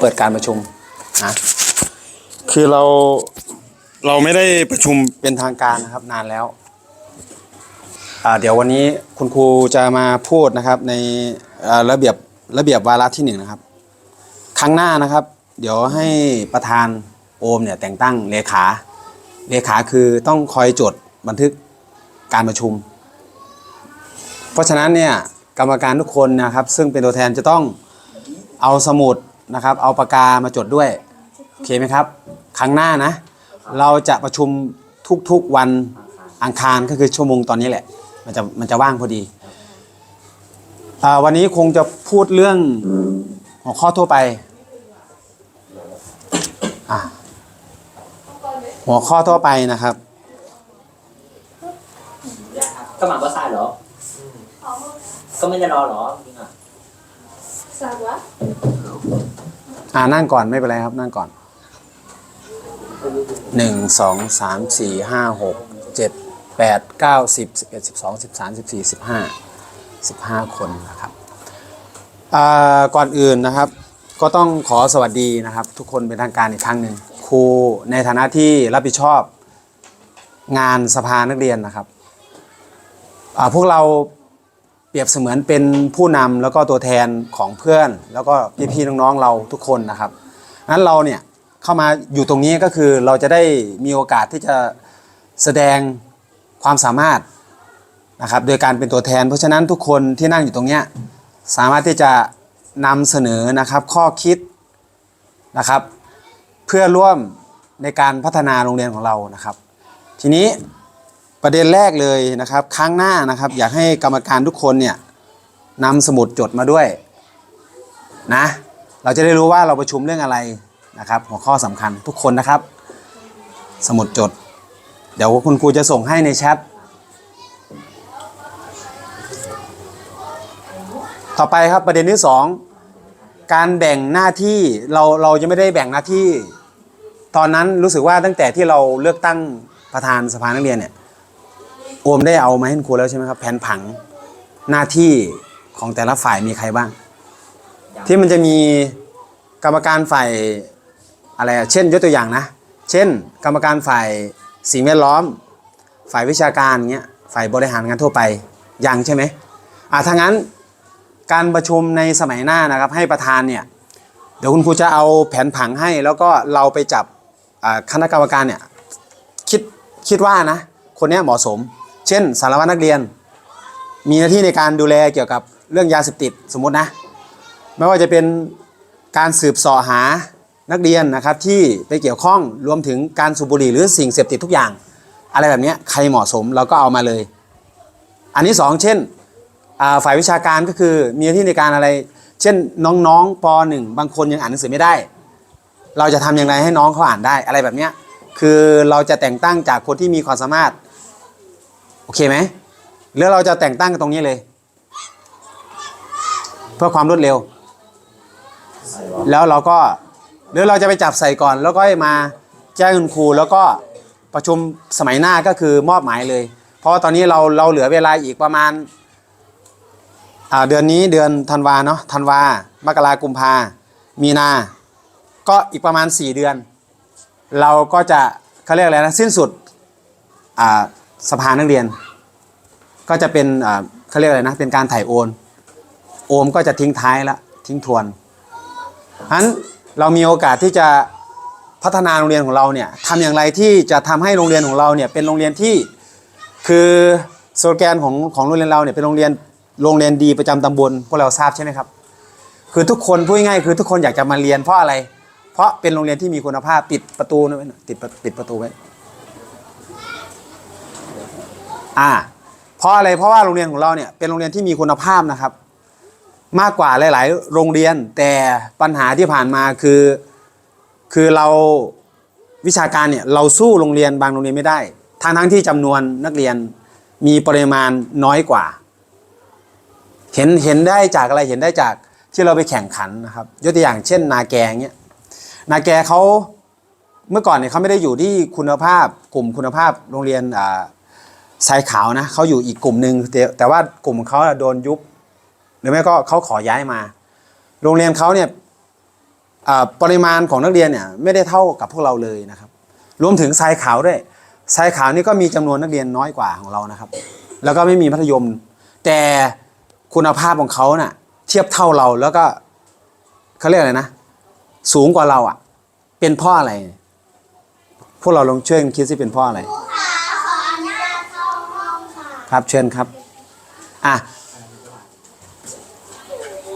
เปิดการประชุมนะคือเราเราไม่ได้ประชุมเป็นทางการนะครับนานแล้วอ่าเดี๋ยววันนี้คุณครูจะมาพูดนะครับในอ่าระเบียบระเบียบวาระที่หนึ่งนะครับ ครั้งหน้านะครับ เดี๋ยวให้ประธานโอมเนี่ยแต่งตั้งเลขาเลขาคือต้องคอยจดบันทึกการประชุม เพราะฉะนั้นเนี่ยกรรมการทุกคนนะครับ ซึ่งเป็นตัวแทนจะต้องเอาสมุด นะครับ เอาปากกามาจดด้วยโอเคไหมครับ ครั้งหน้านะ เราจะประชุมทุกๆวันอังคารก็คือชั่วโมงตอนนี้แหละ มันจะมันจะว่างพอดีอ่าวันนี้คงจะพูดเรื่องหัวข้อทั่วไปอะหัวข้อทั่วไปนะครับก็หมักว่าทรายเหรอ ก็ไม่ได้รอเหรอจริงอะ Ça va อ่านั่งก่อนไม่เป็นไรครับ นั่งก่อนหนึ่งสองสามสี่ห้าหกเจ็ดแปดเก้าสิบสิบเอ็ดสิบสองสิบสามสิบสี่สิบห้าสิบห้าคนนะครับก่อนอื่นนะครับ ก็ต้องขอสวัสดีนะครับ ทุกคนเป็นทางการอีกครั้งหนึ่งครูในฐานะที่รับผิดชอบงานสภานักเรียนนะครับพวกเรา เปรียบเสมือนเป็นผู้นำแล้วก็ตัวแทนของเพื่อน แล้วก็พี่ๆน้องๆเราทุกคนนะครับนั้นเราเนี่ยเข้ามาอยู่ตรงนี้ก็คือเราจะได้มีโอกาสที่จะแสดงความสามารถนะครับโดยการเป็นตัวแทน เพราะฉะนั้นทุกคนที่นั่งอยู่ตรงเนี้ยสามารถที่จะนำเสนอนะครับข้อคิดนะครับ เพื่อร่วมในการพัฒนาโรงเรียนของเรานะครับ ทีนี้ ประเด็นแรกเลยนะครับ ครั้งหน้านะครับ อยากให้กรรมการทุกคนเนี่ยนำสมุดจดมาด้วยนะเราจะได้รู้ว่าเราประชุมเรื่องอะไรนะครับ หัวข้อสำคัญทุกคนนะครับ สมุดจด เดี๋ยวคุณครูจะส่งให้ในแชทต่อไปครับประเด็นที่สองการแบ่งหน้าที่เราเราจะไม่ได้แบ่งหน้าที่ ตอนนั้นรู้สึกว่าตั้งแต่ที่เราเลือกตั้งประธานสภานักเรียนเนี่ย โอมได้เอามาให้คุณครูแล้วใช่ไหมครับ แผนผังหน้าที่ของแต่ละฝ่ายมีใครบ้าง ที่มันจะมีกรรมการฝ่ายอะไรอะเช่นยกตัวอย่างนะ เช่น กรรมการฝ่ายสิ่งแวดล้อม ฝ่ายวิชาการเงี้ยฝ่ายบริหารงานทั่วไปยังใช่ไหมอ่าถ้างั้นการประชุมในสมัยหน้านะครับ ให้ประธานเนี่ยเดี๋ยวคุณครูจะเอาแผนผังให้ แล้วก็เราไปจับอ่าคณะกรรมการเนี่ยคิดคิดว่านะ คนเนี้ยเหมาะสม เช่น สารวัตรนักเรียน มีหน้าที่ในการดูแลเกี่ยวกับเรื่องยาเสพติดสมมตินะ ไม่ว่าจะเป็นการสืบสาะหานักเรียนนะครับที่ไปเกี่ยวข้องรวมถึงการสูบบุหรี่หรือสิ่งเสพติดทุกอย่าง อะไรแบบนี้ใครเหมาะสมเราก็เอามาเลย อันที่สองเช่นฝ่ายวิชาการก็คือมีหน้าที่ในการอะไร เช่นน้องๆปหนึ่งบางคนยังอ่านหนังสือไม่ได้ เราจะทำอย่างไรให้น้องเขาอ่านได้อะไรแบบนี้คือเราจะแต่งตั้งจากคนที่มีความสามารถ โอเคไหมหรือเราจะแต่งตั้งกันตรงนี้เลย เพื่อความรวดเร็ว แล้วเราก็หรือเราจะไปจับใส่ก่อน แล้วก็มาแจ้งคุณครูแล้วก็ประชุมสมัยหน้าก็คือมอบหมายเลย เพราะว่าตอนนี้เราเราเหลือเวลาอีกประมาณเดือนนี้เดือนธันวาเนาะธันวามกรากุมภามีนา ก็อีกประมาณ 4 เดือน เราก็จะเขาเรียกอะไรนะสิ้นสุดอ่า สภานักเรียน ก็จะเป็นเขาเรียกอะไรนะ เป็นการถ่ายโอน โอมก็จะทิ้งท้ายละทิ้งทวนฉะนั้นเรามีโอกาสที่จะพัฒนาโรงเรียนของเราเนี่ยทำอย่างไรที่จะทำให้โรงเรียนของเราเนี่ยเป็นโรงเรียนที่คือสโลแกนของของโรงเรียนเราเนี่ยเป็นโรงเรียนโรงเรียนดีประจำตำบลพวกเราทราบใช่ไหมครับ คือทุกคนพูดง่ายคือทุกคนอยากจะมาเรียนเพราะอะไร เพราะเป็นโรงเรียนที่มีคุณภาพปิดประตูไว้หน่อยติดปิดประตูไว้ อ่า เพราะอะไรเพราะว่าโรงเรียนของเราเนี่ยเป็นโรงเรียนที่มีคุณภาพนะครับ มากกว่าหลาย ๆ โรงเรียนแต่ปัญหาที่ผ่านมาคือ คือเราวิชาการเนี่ยเราสู้โรงเรียนบางโรงเรียนไม่ได้ทั้งทั้งที่จำนวนนักเรียนมีปริมาณน้อยกว่า เห็นเห็นได้จากอะไรเห็นได้จากที่เราไปแข่งขันนะครับ ยกตัวอย่างเช่น นาแกงเนี่ยนาแกเขาเมื่อก่อนเนี่ยเขาไม่ได้อยู่ที่คุณภาพกลุ่มคุณภาพโรงเรียน อ่าสายขาวนะเขาอยู่อีกกลุ่มหนึ่งแต่แต่ว่ากลุ่มของเขาโดนยุบ หรือไม่ก็เขาขอย้ายมา โรงเรียนเขาเนี่ยปริมาณของนักเรียนเนี่ยไม่ได้เท่ากับพวกเราเลยนะครับ รวมถึงทรายขาวด้วยทรายขาวนี่ก็มีจำนวนนักเรียนน้อยกว่าของเรานะครับ แล้วก็ไม่มีมัธยม แต่คุณภาพของเขาเน่ะเทียบเท่าเราแล้วก็เขาเรียกอะไรนะ สูงกว่าเราอะ เป็นพราะอะไร พวกเราลองช่วยกันคิดสิเป็นพราะอะไร ครับเชิญครับอะ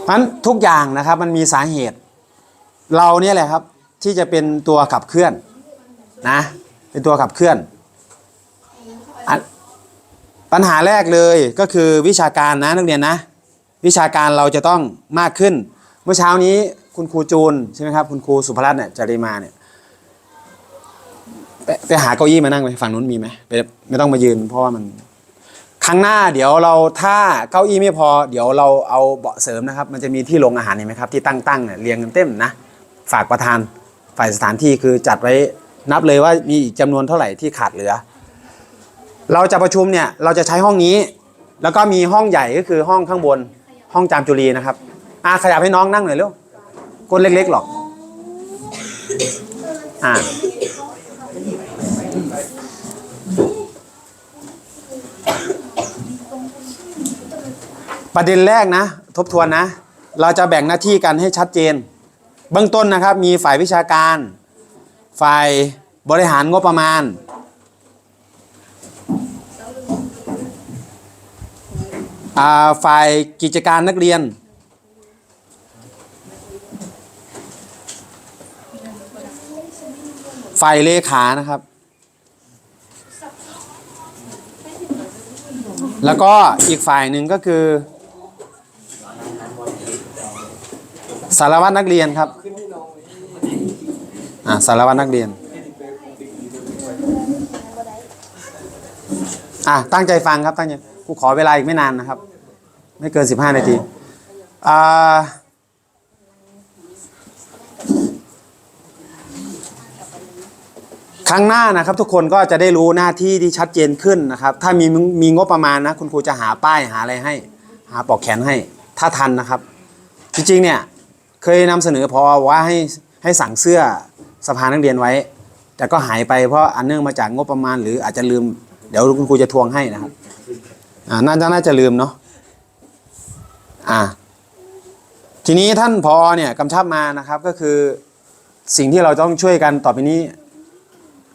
เพราะฉะนั้นทุกอย่างนะครับมันมีสาเหตุ เราเนี่ยแหละครับที่จะเป็นตัวขับเคลื่อนนะเป็นตัวขับเคลื่อนอปัญหาแรกเลยก็คือวิชาการนะนักเรียนนะ วิชาการเราจะต้องมากขึ้น เมื่อเช้านี้คุณครูจูนใช่ไหมครับคุณครูสุภรัตน์เนี่ยจริมาเนี่ยไปไปหาเก้าอี้มานั่งไปฝั่งนู้นมีไหมไปไม่ต้องมายืนเพราะว่ามัน ครั้งหน้าเดี๋ยวเราถ้าเก้าอี้ไม่พอ เดี๋ยวเราเอาเบาะเสริมนะครับ มันจะมีที่ลงอาหารเห็นไหมครับ ที่ตั้งตั้งๆเนี่ยเรียงกันเต็มนะ ฝากประธานฝ่ายสถานที่คือจัดไว้นับเลยว่ามีอีกจำนวนเท่าไหร่ที่ขาดเหลือ เราจะประชุมเนี่ยเราจะใช้ห้องนี้ แล้วก็มีห้องใหญ่ก็คือห้องข้างบนห้องจามจุรีนะครับอ่าขยับให้น้องนั่งหน่อยเร็วก้นเล็กๆหรอกอ่า ประเด็นแรกนะ ทบทวนนะ เราจะแบ่งหน้าที่กันให้ชัดเจน เบื้องต้นนะครับ มีฝ่ายวิชาการ ฝ่ายบริหารงบประมาณาฝ่ายกิจการนักเรียน ฝ่ายเลขานะครับ แล้วก็อีกฝ่ายหนึ่งก็คือ สารวัตรนักเรียนครับอ่าสารวัตรนักเรียนอะตั้งใจฟังครับตั้งใจกูขอเวลาอีกไม่นานนะครับ ไม่เกิน15นาทีอ่าครั้งหน้านะครับ ทุกคนก็จะได้รู้หน้าที่ที่ชัดเจนขึ้นนะครับ ถ้ามีมีงบประมาณนะ คุณครูจะหาป้ายหาอะไรให้ หาปลอกแขนให้ ถ้าทันนะครับ จริงๆเนี่ย เคยนำเสนอพอว่าให้ให้สั่งเสื้อสภานักเรียนไว้ แต่ก็หายไปเพราะอันเนื่องมาจากงบประมาณ หรืออาจจะลืม เดี๋ยวคุณครูจะทวงให้นะครับอ่าน่าจะน่าจะลืมเนาะอ่าทีนี้ท่านพอเนี่ยกำชับมานะครับก็คือสิ่งที่เราต้องช่วยกันต่อไปนี้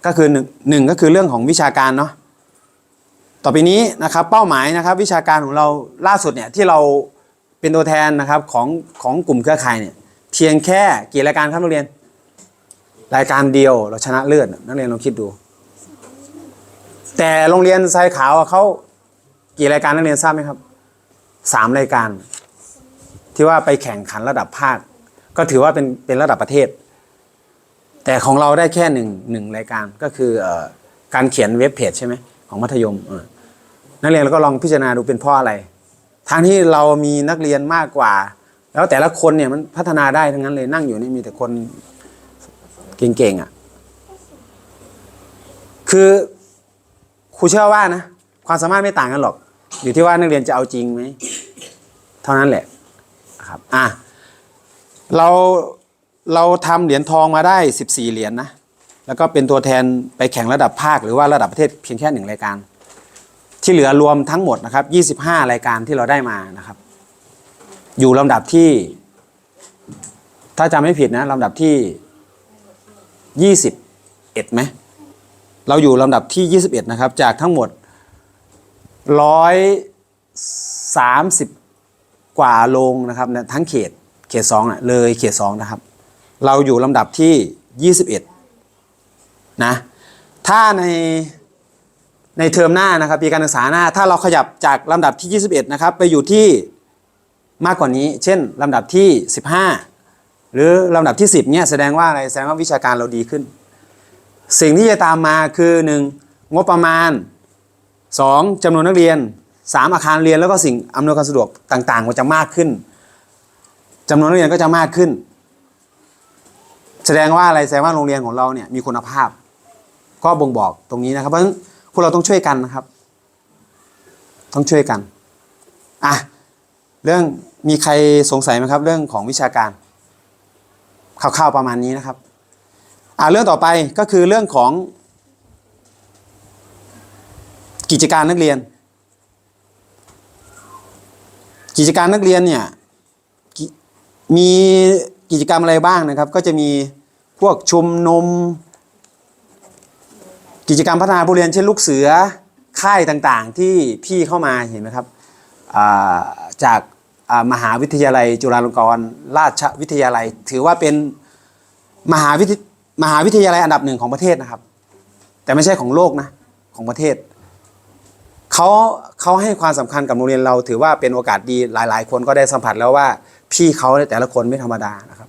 ก็คือหนึ่งหนึ่งก็คือเรื่องของวิชาการเนาะต่อไปนี้นะครับเป้าหมายนะครับวิชาการของเราล่าสุดเนี่ยที่เราเป็นตัวแทนนะครับของของกลุ่มเครือข่ายเนี่ย เพียงแค่กี่รายการครับนักเรียน รายการเดียวเราชนะเลิศนักเรียนลองคิดดู แต่โรงเรียนทรายขาวเขากี่รายการนักเรียนทราบไหมครับสามรายการ ที่ว่าไปแข่งขันระดับภาค ก็ถือว่าเป็นเป็นระดับประเทศ แต่ของเราได้แค่หนึ่งหนึ่งรายการก็คืออการเขียนเว็บเพจใช่ไหมของมัธยมนักเรียนเราก็ลองพิจารณาดูเป็นเพราะอะไรทางที่เรามีนักเรียนมากกว่า แล้วแต่ละคนเนี่ยมันพัฒนาได้ทั้งนั้นเลยนั่งอยู่นี่มีแต่คนเก่งๆอะ คือครูเชื่อว่านะความสามารถไม่ต่างกันหรอก อยู่ที่ว่านักเรียนจะเอาจริงไหมเท่านั้นแหละครับอะเราเราทำเหรียญทองมาได้ 14 เหรียญนะแล้วก็เป็นตัวแทนไปแข่งระดับภาค หรือว่าระดับประเทศเพียงแค่หนึ่งรายการ ที่เหลือรวมทั้งหมดนะครับ 25 รายการที่เราได้มานะครับ อยู่ลำดับที่ ถ้าจำไม่ผิดนะลำดับที่ 21ไหมเราอยู่ลำดับที่ 21 นะครับ จากทั้งหมด 130 กว่าโรงนะครับเนี่ยทั้งเขตเขต2น่ะเลยเขต 2 นะครับ เราอยู่ลำดับที่ 21 นะ ถ้าในในเทอมหน้านะครับปีการศึกษาหน้า ถ้าเราขยับจากลำดับที่ 21 นะครับ ไปอยู่ที่ มากกว่านี้ เช่นลำดับที่ 15 หรือลำดับที่ 10เนี่ยแสดงว่าอะไรแสดงว่าวิชาการเราดีขึ้น สิ่งที่จะตามมาคือ 1. งบประมาณ 2. จำนวนนักเรียน 3. อาคารเรียนแล้วก็สิ่งอำนวยความสะดวกต่างๆมันจะมากขึ้นจำนวนนักเรียนก็จะมากขึ้น แสดงว่าอะไรแสดงว่าโรงเรียนของเราเนี่ยมีคุณภาพ ก็บ่งบอกตรงนี้นะครับเพราะฉะนั้นพวกเราต้องช่วยกันนะครับ ต้องช่วยกันอะเรื่อง มีใครสงสัยไหมครับ เรื่องของวิชาการคร่าวๆประมาณนี้นะครับอ่าเรื่องต่อไปก็คือเรื่องของกิจการนักเรียน กิจการนักเรียนเนี่ยมีกิจกรรมอะไรบ้างนะครับ ก็จะมีพวกชุมนุม กิจกรรมพัฒนาผู้เรียนเช่นลูกเสือค่ายต่างๆ ที่พี่เข้ามาเห็นไหมครับอ่าจาก มหาวิทยาลัยจุฬาลงกรณราชวิทยาลัย ถือว่าเป็นมหาวิทยมหาวิทยาลัยอันดับหนึ่งของประเทศนะครับ แต่ไม่ใช่ของโลกนะของประเทศเขาเขาให้ความสำคัญกับโรงเรียนเรา ถือว่าเป็นโอกาสดีหลาย ๆ คนก็ได้สัมผัสแล้วว่าพี่เขาแต่ละคนไม่ธรรมดานะครับ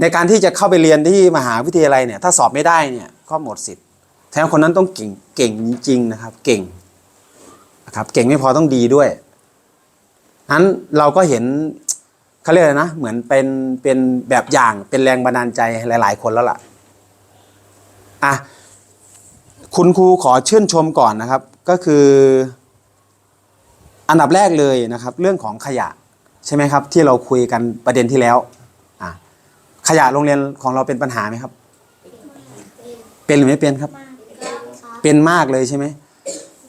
ในการที่จะเข้าไปเรียนที่มหาวิทยาลัยเนี่ยถ้าสอบไม่ได้เนี่ยก็หมดสิทธิ์แถมคนนั้นต้องเก่งเก่งจริงๆนะครับ เก่งนะครับเก่งไม่พอต้องดีด้วย นั้นเราก็เห็นเขาเรียกอะไรนะ เหมือนเป็นเป็นแบบอย่างเป็นแรงบันดาลใจหลาย ๆ คนแล้วล่ะอะคุณครูขอชื่นชมก่อนนะครับ ก็คือ อันดับแรกเลยนะครับ เรื่องของขยะใช่ไหมครับ ที่เราคุยกันประเด็นที่แล้วอะขยะโรงเรียนของเราเป็นปัญหาไหมครับ เป็นหรือไม่เป็นครับ เป็นมากเลยใช่ไหม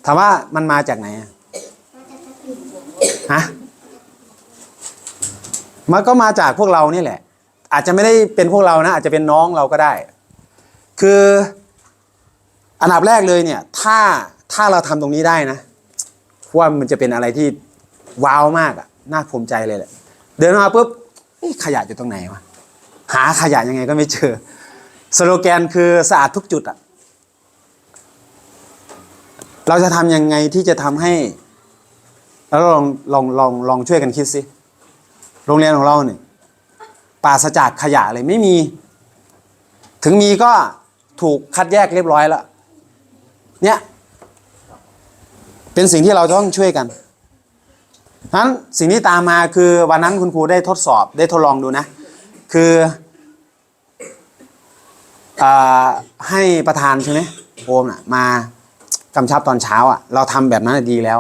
ถามว่ามันมาจากไหนฮะ มันก็มาจากพวกเรานี่แหละ อาจจะไม่ได้เป็นพวกเรานะ อาจจะเป็นน้องเราก็ได้ คืออันดับแรกเลยเนี่ยถ้าถ้าเราทำตรงนี้ได้นะว่ามันจะเป็นอะไรที่ว้าวมากอะน่าภูมิใจเลยแหละเดินมาปุ๊บขยะอยู่ตรงไหนวะหาขยะยังไงก็ไม่เจอสโลแกนคือสะอาดทุกจุดอะเราจะทำยังไงที่จะทำให้ แล้วลองลองลองลองช่วยกันคิดสิ โรงเรียนของเราเนี่ยปราศจากขยะเลยไม่มี ถึงมีก็ถูกคัดแยกเรียบร้อยแล้ว เนี่ยเป็นสิ่งที่เราต้องช่วยกันนั้นสิ่งที่ตามมาคือวันนั้นคุณครูได้ทดสอบได้ทดลองดูนะ คืออให้ประธานใช่ไหมโอมน่ะมากำชับตอนเช้าอะ เราทำแบบนั้นดีแล้ว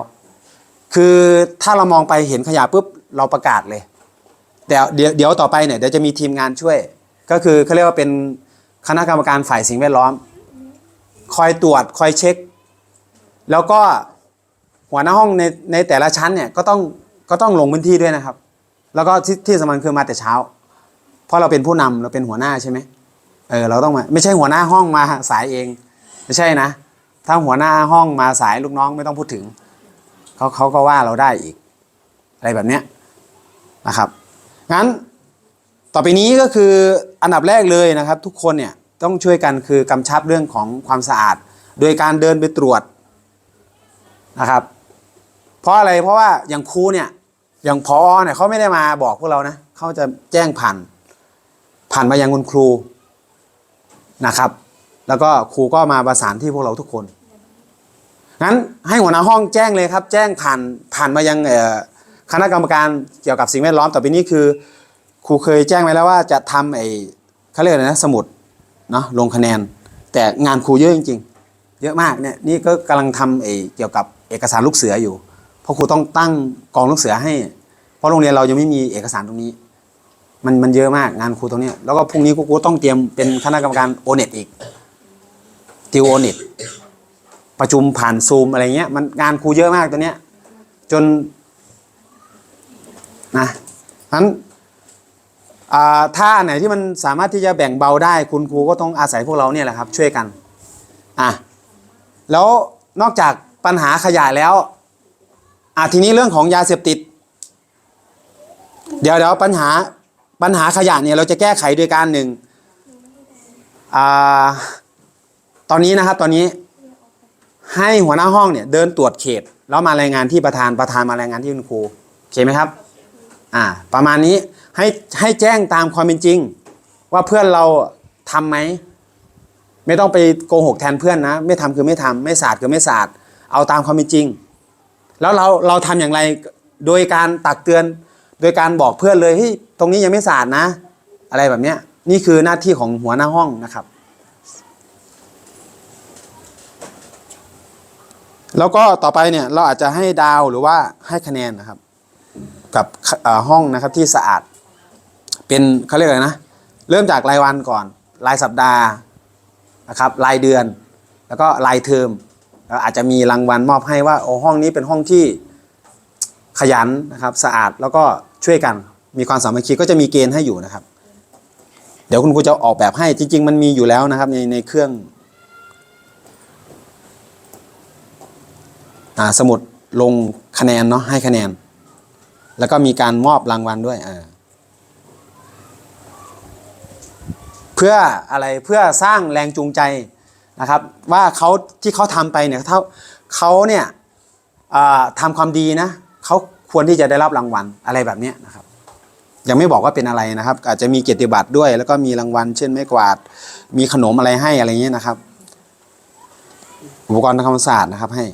คือถ้าเรามองไปเห็นขยะปุ๊บเราประกาศเลย เดี๋ยวเดี๋ยวเดี๋ยวต่อไปเนี่ยเดี๋ยวจะมีทีมงานช่วย ก็คือเขาเรียกว่าเป็นคณะกรรมการฝ่ายสิ่งแวดล้อม คอยตรวจคอยเช็ค แล้วก็หัวหน้าห้องในในแต่ละชั้นเนี่ยก็ต้องก็ต้องลงพื้นที่ด้วยนะครับ แล้วก็ที่ที่สำคัญคือมาแต่เช้า เพราะเราเป็นผู้นำเราเป็นหัวหน้าใช่ไหมเออเราต้องมาไม่ใช่หัวหน้าห้องมาสายเอง ไม่ใช่นะ ถ้าหัวหน้าห้องมาสายลูกน้องไม่ต้องพูดถึงเขาเขาก็ว่าเราได้อีก อะไรแบบเนี้ยนะครับ งั้นต่อไปนี้ก็คืออันดับแรกเลยนะครับ ทุกคนเนี่ยต้องช่วยกันคือกำชับเรื่องของความสะอาด โดยการเดินไปตรวจนะครับ เพราะอะไรเพราะว่าอย่างครูเนี่ยอย่างพอเนี่ยเขาไม่ได้มาบอกพวกเรานะเขาจะแจ้งผ่าน ผ่านมายังคุณครูนะครับ แล้วก็ครูก็มาประสานที่พวกเราทุกคนงั้นให้หัวหน้าห้องแจ้งเลยครับ แจ้งผ่านผ่านมายังเอ่อ คณะกรรมการเกี่ยวกับสิ่งแวดล้อมต่อไปนี้คือ ครูเคยแจ้งไว้แล้วว่าจะทำไอ้เขาเรียกอะไรนะสมุดเนาะลงคะแนน แต่งานครูเยอะจริง ๆ เยอะมากเนี่ยนี่ก็กำลังทำไอ้เกี่ยวกับเอกสารลูกเสืออยู่ เพราะครูต้องตั้งกองลูกเสือให้ เพราะโรงเรียนเรายังไม่มีเอกสารตรงนี้ มันมันเยอะมากงานครูตรงเนี้ยแล้วก็พรุ่งนี้ครูต้องเตรียมเป็นคณะกรรมการโอเน็ตอีกติวโอเน็ตประชุมผ่านซูมอะไรเงี้ยมันงานครูเยอะมากตัวเนี้ยจน นะนั้นถ้าอันไหนที่มันสามารถที่จะแบ่งเบาได้คุณครูก็ต้องอาศัยพวกเราเนี่ยแหละครับช่วยกันอะแล้วนอกจากปัญหาขยะแล้วอะทีนี้เรื่องของยาเสพติด เดี๋ยวเดี๋ยวปัญหาปัญหาขยะเนี่ยเราจะแก้ไขโดยการหนึ่งอ่าตอนนี้นะครับตอนนี้ให้หัวหน้าห้องเนี่ยเดินตรวจเขต แล้วมารายงานที่ประธานประธานมารายงานที่คุณครูโอเคไหมครับ อ่า ประมาณนี้ให้ให้แจ้งตามความเป็นจริง ว่าเพื่อนเราทำไหม ไม่ต้องไปโกหกแทนเพื่อนนะ ไม่ทำคือไม่ทำไม่สาดคือไม่สาดเอาตามความเป็นจริง แล้วเราเราทำอย่างไรโดยการตักเตือน โดยการบอกเพื่อนเลยเฮ้ยตรงนี้ยังไม่สาดนะ อะไรแบบเนี้ยนี่คือหน้าที่ของหัวหน้าห้องนะครับ แล้วก็ต่อไปเนี่ยเราอาจจะให้ดาวหรือว่าให้คะแนนนะครับ กับห้องนะครับที่สะอาด เป็นเขาเรียกอะไรนะ เริ่มจากรายวันก่อน รายสัปดาห์นะครับ รายเดือน แล้วก็รายเทอมแล้วอาจจะมีรางวัลมอบให้ว่าโอ้ห้องนี้เป็นห้องที่ขยันนะครับสะอาดแล้วก็ช่วยกันมีความสามัคคีก็จะมีเกณฑ์ให้อยู่นะครับ เดี๋ยวคุณครูจะออกแบบให้จริง ๆ มันมีอยู่แล้วนะครับในในเครื่องอสมุดลงคะแนนเนาะให้คะแนน แล้วก็มีการมอบรางวัลด้วยเออเพื่ออะไรเพื่อสร้างแรงจูงใจนะครับ ว่าเขาที่เขาทำไปเนี่ยเขาเขาเนี่ยทำความดีนะเขาควรที่จะได้รับรางวัลอะไรแบบนี้นะครับ ยังไม่บอกว่าเป็นอะไรนะครับ อาจจะมีเกียรติบัตรด้วย แล้วก็มีรางวัล เช่นไม้กวาด มีขนมอะไรให้อะไรเงี้ยนะครับ อุปกรณ์ทางธรรมศาสตร์นะครับให้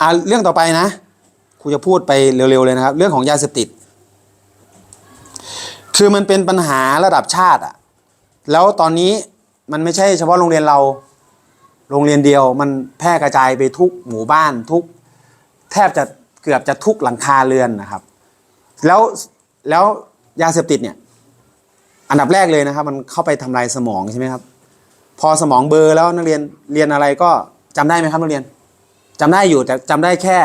อ่าเรื่องต่อไปนะครูจะพูดไปเร็วๆเลยนะครับ เรื่องของยาเสพติด คือมันเป็นปัญหาระดับชาติอะแล้วตอนนี้มันไม่ใช่เฉพาะโรงเรียนเราโรงเรียนเดียว มันแพร่กระจายไปทุกหมู่บ้านทุก แทบจะเกือบจะทุกหลังคาเรือนนะครับ แล้วแล้วยาเสพติดเนี่ย อันดับแรกเลยนะครับ มันเข้าไปทำลายสมองใช่ไหมครับ พอสมองเบลอร์แล้วนักเรียนเรียนอะไรก็จำได้ไหมครับนักเรียน จำได้อยู่แต่จำได้แค่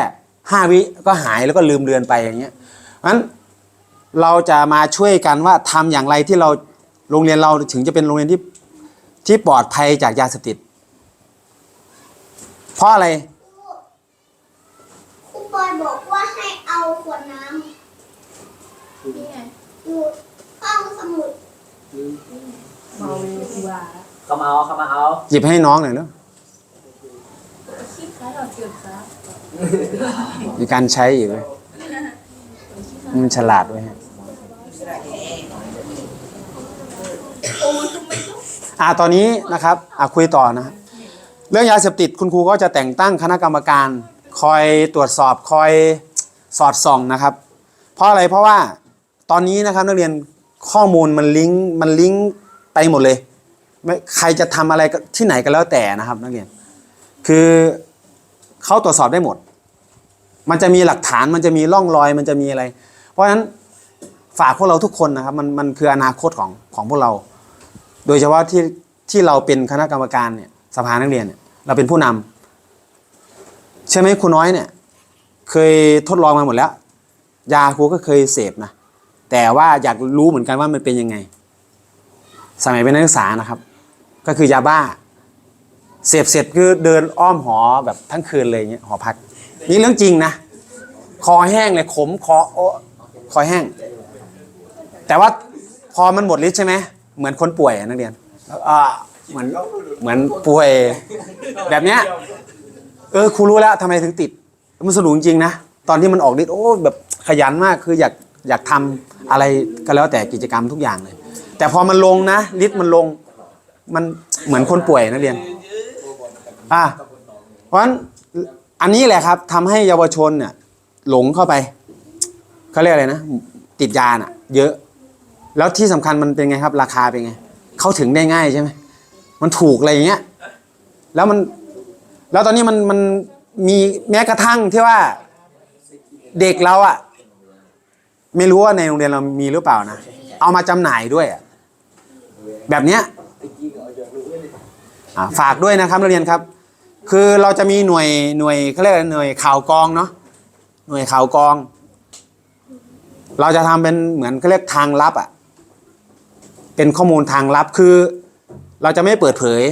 ห้าวิก็หายแล้วก็ลืมเลือนไปอย่างเงี้ยเพราะฉะนั้นเราจะมาช่วยกันว่าทำอย่างไรที่เราโรงเรียนเราถึงจะเป็นโรงเรียนที่ที่ปลอดภัยจากยาเสพติด เพราะอะไรครูปอยบอกว่าให้เอาขวดน้นี่ไงำอยู่ห้องสมุดเมาดีกว่าเขามาเอาเขามาเอาหยิบให้น้องหน่อยเนาะ คิดคล้ายเราเกิดครับ มีการใช้อยู่มันฉลาดไว้ยฮะอ่าตอนนี้นะครับอ่าคุยต่อนะ เรื่องยาเสพติดคุณครูก็จะแต่งตั้งคณะกรรมการ คอยตรวจสอบคอยสอดส่องนะครับ เพราะอะไรเพราะว่าตอนนี้นะครับนักเรียนข้อมูลมันลิงก์มันลิงก์ไปหมดเลยไม่ใครจะทำอะไรที่ไหนก็แล้วแต่นะครับนักเรียน คือ เขาตรวจสอบได้หมด มันจะมีหลักฐานมันจะมีร่องรอยมันจะมีอะไร เพราะฉะนั้นฝากพวกเราทุกคนนะครับ มันมันคืออนาคตของของพวกเรา โดยเฉพาะที่ที่เราเป็นคณะกรรมการเนี่ยสภานักเรียนเนี่ยเราเป็นผู้นำใช่ไหมครูน้อยเนี่ย เคยทดลองมาหมดแล้ว ยาครูก็เคยเสพนะแต่ว่าอยากรู้เหมือนกันว่ามันเป็นยังไง สมัยเป็นนักศึกษานะครับ ก็คือยาบ้า เสพเสร็จคือเดินอ้อมหอแบบทั้งคืนเลยเงี้ยหอพัก นี่เรื่องจริงนะ คอแห้งเลยขมคอโอคอแห้ง แต่ว่าพอมันหมดฤทธิ์ใช่ไหมเหมือนคนป่วยนักเรียนอ่าเหมือนเหมือนป่วยแบบเนี้ยเออครูรู้แล้วทำไมถึงติด มันสนุกจริงนะ ตอนที่มันออกฤทธิ์โอ้แบบขยันมากคืออยากอยากทำอะไรก็แล้วแต่กิจกรรมทุกอย่างเลย แต่พอมันลงนะฤทธิ์มันลงมันเหมือนคนป่วยนักเรียน อะเพราะฉะนั้นอันนี้แหละครับทำให้เยาวชนเนี่ยหลงเข้าไปเขาเรียกอะไรนะ ติดยาน่ะ เยอะ แล้วที่สำคัญมันเป็นไงครับ ราคาเป็นไง เข้าถึงได้ง่ายใช่ไหมมันถูกอะไรอย่างเงี้ยแล้วมันแล้วตอนนี้มันมันมีแม้กระทั่งที่ว่าเด็กเราอะไม่รู้ว่าในโรงเรียนเรามีหรือเปล่านะ เอามาจำหน่ายด้วยอะแบบเนี้ยอ่าฝากด้วยนะครับนักเรียนครับ คือเราจะมีหน่วยหน่วยเขาเรียกหน่วยข่าวกรองเนาะหน่วยข่าวกรอง เราจะทำเป็นเหมือนเขาเรียกทางลับอะ่ะเป็นข้อมูลทางลับคือเราจะไม่เปิดเผย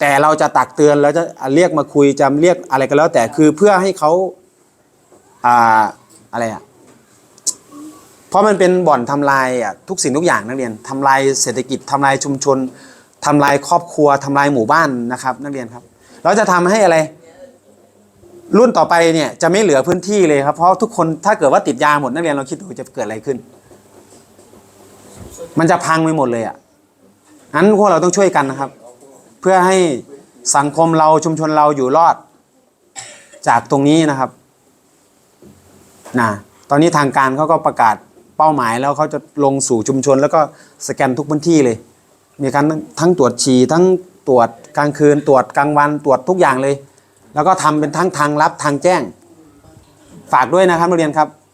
แต่เราจะตักเตือนแล้วจะเรียกมาคุยจะเรียกอะไรก็แล้ว แต่คือเพื่อให้เขาอ่าอะไรอะ่ะเพราะมันเป็นบ่อนทำลายอะทุกสิ่งทุกอย่างนักเรียนทำลายเศรษฐกิจทำลายชุมชนทำลายครอบครัวทำลายหมู่บ้านนะครับ นักเรียนครับ เราจะทำให้อะไร รุ่นต่อไปเนี่ยจะไม่เหลือพื้นที่เลยครับ เพราะทุกคนถ้าเกิดว่าติดยาหมดนักเรียนเราคิดดูจะเกิดอะไรขึ้น มันจะพังไปหมดเลยอะงั้นพวกเราต้องช่วยกันนะครับ เพื่อให้สังคมเราชุมชนเราอยู่รอด จากตรงนี้นะครับนะตอนนี้ทางการเขาก็ประกาศเป้าหมายแล้วเขาจะลงสู่ชุมชน แล้วก็สแกนทุกพื้นที่เลย มีการทั้งทั้งตรวจฉี่ทั้ง ตรวจกลางคืนตรวจกลางวันตรวจทุกอย่างเลย แล้วก็ทำเป็นทั้งทางลับทางแจ้ง ฝากด้วยนะครับนักเรียนครับ